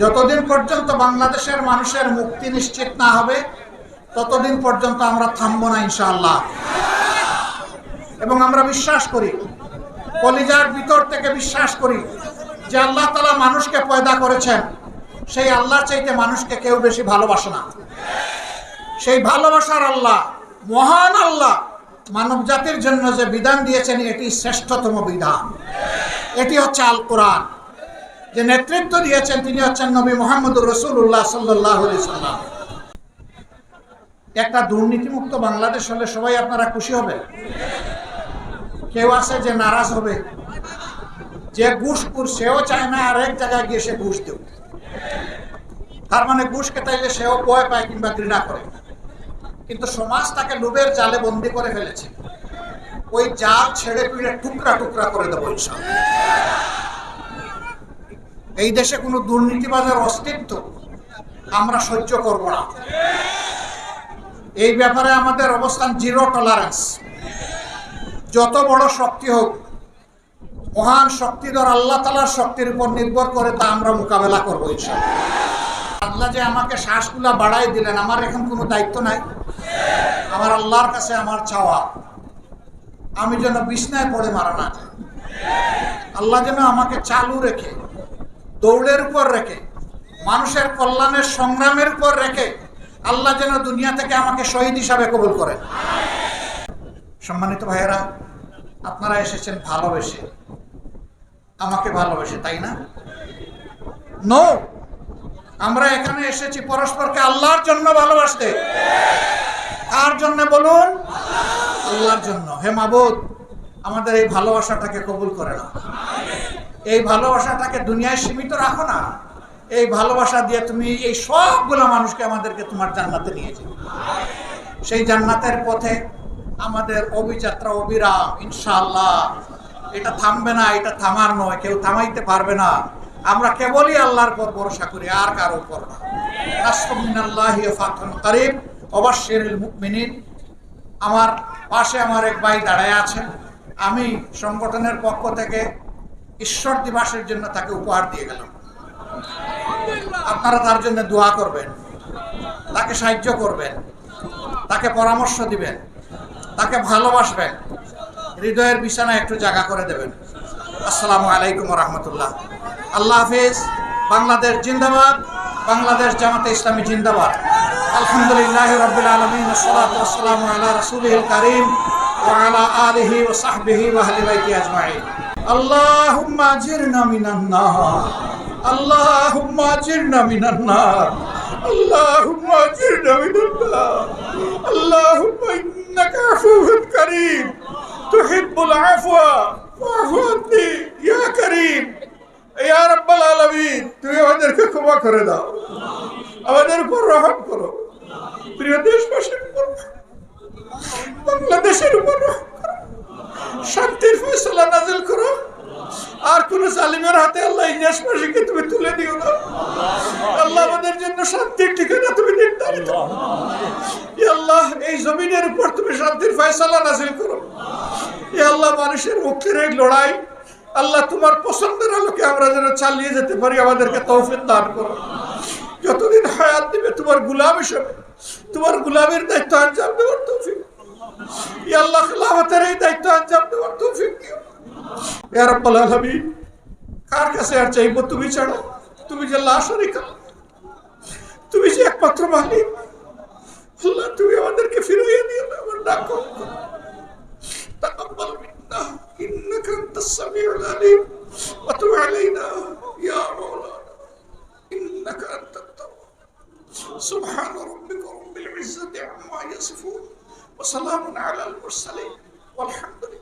যতদিন পর্যন্ত বাংলাদেশের মানুষের মুক্তি নিশ্চিত না হবে, ততদিন পর্যন্ত আমরা থামবো না ইনশাআল্লাহ। এবং আমরা বিশ্বাস করি, কলিজার ভিতর থেকে বিশ্বাস করি যে আল্লাহ তালা মানুষকে পয়দা করেছেন। সেই আল্লাহর চাইতে মানুষকে কেউ বেশি ভালোবাসে না। সেই ভালোবাসার আল্লাহ, মহান আল্লাহ মানব জাতির জন্য যে বিধান দিয়েছেন, এটি শ্রেষ্ঠতম বিধান। এটি হচ্ছে আল কোরআন যে নেতৃত্ব দিয়েছেন তিনি হচ্ছেন নবী মোহাম্মদুর রসুল্লাহ সাল্লাহ সাল্লাম। একটা দুর্নীতিমুক্ত বাংলাদেশ হলে সবাই আপনারা খুশি হবে। কেউ আছে যে নারাজ হবে। যে ঘুষপুর সেও চায় না আর এক জায়গায় গিয়ে সে ঘুষ দেব তার মানে ঘুষ খেতাইলে সেও ভয় পায় কিংবা ঘৃণা করে। কিন্তু সমাজ তাকে লোভের জালে বন্দি করে ফেলেছে। ওই জাল ছেড়ে পিড়ে টুকরা টুকরা করে দেবো ইনশাল্লাহ এই দেশে কোনো দুর্নীতিবাজার অস্তিত্ব আমরা সহ্য করব না। এই ব্যাপারে আমাদের অবস্থান জিরো টলারেন্স। যত বড় শক্তি হোক, মহান শক্তিধর আল্লাহ তালার শক্তির উপর নির্ভর করে তা আমরা মোকাবেলা করব আল্লাহ যে আমাকে শ্বাসগুলা বাড়াই দিলেন, আমার এখন কোনো দায়িত্ব নাই। আমার আল্লাহর কাছে আমার চাওয়া, আমি যেন বিছনায় পড়ে মারা না আল্লাহ যেন আমাকে চালু রেখে দৌড়ের উপর রেখে, মানুষের কল্যাণের সংগ্রামের উপর রেখে আল্লাহ যেন দুনিয়া থেকে আমাকে শহীদ হিসাবে কবুল করেন। সম্মানিত ভাইয়েরা, আপনারা এসেছেন ভালোবেসে। আমাকে ভালোবেসে, তাই না? নো আমরা এখানে এসেছি পরস্পরকে আল্লাহর জন্য ভালোবাসতে। কার জন্য বলুন? আল্লাহর জন্য। হে মাবুদ, আমাদের এই ভালোবাসাটাকে কবুল করে না এই ভালোবাসাটাকে দুনিয়ায় সীমিত রাখো না। এই ভালোবাসা দিয়ে তুমি এই সবগুলো মানুষকে আমাদেরকে তোমার জান্নাতে নিয়ে নিয়েছে সেই জান্নাতের পথে আমাদের অভিযাত্রা, অবিরাম, ইনশাআল্লাহ। এটা থামবে না, এটা থামার নয়, কেউ থামাইতে পারবে না। আমরা কেবলই আল্লাহর পর ভরসা করি, আর কারও উপর না। ফাতহুন করিব অবশ্যিরুল আমার পাশে আমার এক ভাই দাঁড়ায় আছেন আমি সংগঠনের পক্ষ থেকে ঈশ্বর দিবসের জন্য তাকে উপহার দিয়ে গেলাম আপনারা তার জন্য দোয়া করবেন তাকে সাহায্য করবেন তাকে পরামর্শ দিবেন তাকে ভালোবাসবেন হৃদয়ের বিছানা একটু জায়গা করে দেবেন আসসালামু আলাইকুম রহমতুল্লাহ আল্লাহ হাফিজ বাংলাদেশ জিন্দাবাদ বাংলাদেশ জামাতে ইসলামী জিন্দাবাদ আলহামদুলিল্লাহ রবিল আলমিন সালাম আল্লাহ রসুল করিম وعلى آله وصحبه وأهل بيته أجمعين اللهم أجرنا من النار اللهم أجرنا من النار اللهم أجرنا من النار اللهم إنك عفو كريم تحب العفو فاعف عني يا كريم يا رب العالمين তুমি আমাদেরকে ক্ষমা করে দাও আমাদের উপর রহম করো প্রিয় আল্লাহ দেশবাসীকে তুমি তুলে দিও না? আল্লাহ আমাদের জন্য শান্তির ঠিকানা তুমি নির্ধারিত। আল্লাহ, এই জমিনের উপর তুমি শান্তির ফয়সালা নাজিল করো। আল্লাহ, মানুষের মুক্তির এই লড়াই, আল্লাহ তোমার পছন্দের আলোকে আমরা যেন চালিয়ে যেতে পারি, আমাদেরকে তৌফিক দান করো। যতদিন হায়াত দিবে তোমার গুলাম হিসেবে, তোমার গুলামের দায়িত্ব আঞ্জাম দেওয়ার তৌফিক। আল্লাহ, খেলাফতের এই দায়িত্ব আঞ্জাম দেওয়ার তৌফিক দিও। ইয়া রাব্বাল আলামিন কার কাছে আর চাইবো তুমি ছাড়া তুমি যে লা শরীকা তুমি যে একমাত্র মালিক আল্লাহ তুমি আমাদেরকে ফিরিয়ে দিও না আমার ডাক কবুল করো। তাকাব্বাল মিন্না ইন্নাকা আনতাস সামিউল আলিম ওয়া তুব আলাইনা ইয়া মাওলানা ইন্নাকা আনতাত তাওয়াব سبحان ربك رب العزة عما يصفون وسلام على المرسلين والحمد لله